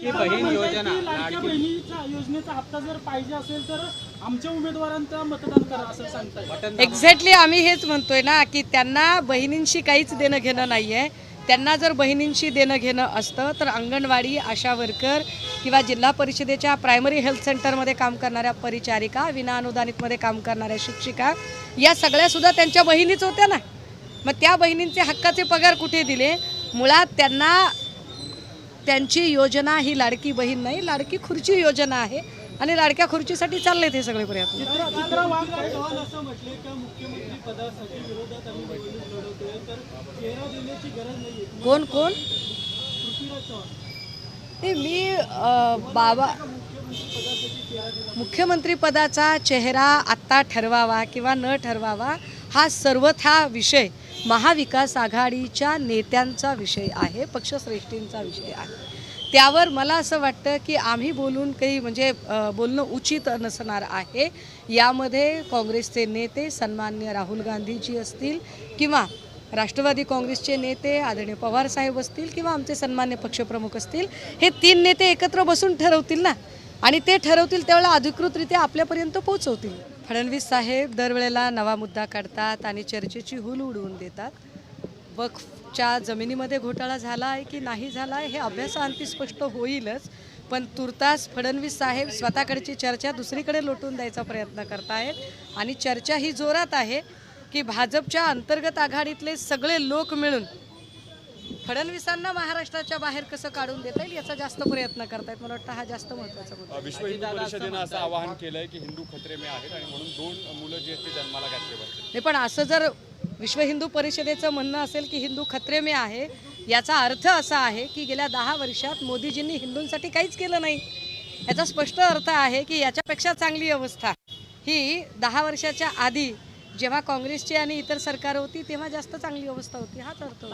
की बहीण योजना. की लाडक्या लाडकी. बहिणीच्या योजनेचा हप्ता जर पाहिजे असेल तर आमच्या उमेदवारांचा मतदान करा असं सांगताय. बटन एक्झॅक्टली आम्ही हेच म्हणतोय ना की त्यांना बहिणींशी काहीच देणं घेणं नाही आहे त्यांना जर बहिणींशी देणं घेणं असतं तर अंगणवाडी आशा वर्कर किंवा जिल्हा परिषदेच्या प्रायमरी हेल्थ सेंटरमध्ये काम करणाऱ्या परिचारिका विना अनुदानितमध्ये काम करणाऱ्या शिक्षिका या सगळ्यासुद्धा त्यांच्या बहिणीच होत्या ना. मग त्या बहिणींचे हक्काचे पगार कुठे दिले? मुळात त्यांना त्यांची योजना ही लाडकी बहीण नाही लाडकी खुर्ची योजना आहे आणि लाडक्या खुर्चीसाठी चाललेत हे सगळे प्रयत्न. कोण कोण? ते मी बाबा मुख्यमंत्री पदाचा चेहरा आत्ता ठरवावा किंवा न ठरवावा हा सर्वथा विषय. महाविकास आघाडीच्या नेत्यांचा विषय आहे पक्षश्रेष्ठींचा विषय आहे. त्यावर मला असं वाटतं की आम्ही बोलून काही म्हणजे बोलणं उचित नसणार आहे. यामध्ये काँग्रेसचे नेते सन्मान्य राहुल गांधीजी असतील किंवा राष्ट्रवादी काँग्रेसचे नेते आदरणीय पवार साहेब असतील किंवा आमचे सन्मान्य पक्षप्रमुख असतील हे तीन नेते एकत्र बसून ठरवतील ना. आणि ते ठरवतील त्यावेळेला अधिकृतरित्या आपल्यापर्यंत पोहोचवतील. फडणवीस साहेब दरवेळेला नवा मुद्दा काढतात आणि चर्चेची हुल उडवून देतात. वक्फच्या जमिनीमध्ये घोटाळा झाला आहे की नाही झाला आहे हे अभ्यासाअंती स्पष्ट होईलच पण तुर्तास फडणवीस साहेब स्वतःकडची चर्चा दुसरीकडे लोटून द्यायचा प्रयत्न करतायत आणि चर्चा ही जोरात आहे की भाजपच्या अंतर्गत आघाडीतले सगळे लोक मिळून फडणवीसांना महाराष्ट्राच्या बाहेर कसं काढून देता येईल याचा जास्त प्रयत्न करतायत मला वाटतं हा जास्त महत्त्वाचा मुद्दा आहे. विश्व हिंदू परिषदेनं असं आवाहन केलंय की हिंदू खतरे में आहेत आणि म्हणून दोन मुलं जी आहेत ती जन्माला घातली पाहिजे नाही पण असं जर विश्व हिंदू परिषदेचं म्हणणं असेल की हिंदू खत्रे में आहे याचा अर्थ असा आहे की गेल्या दहा वर्षात मोदीजींनी हिंदूंसाठी काहीच केलं नाही याचा स्पष्ट अर्थ आहे की याच्यापेक्षा चांगली अवस्था ही दहा वर्षाच्या आधी जेव्हा काँग्रेसची आणि इतर सरकार होती तेव्हा जास्त चांगली अवस्था होती हाच अर्थ.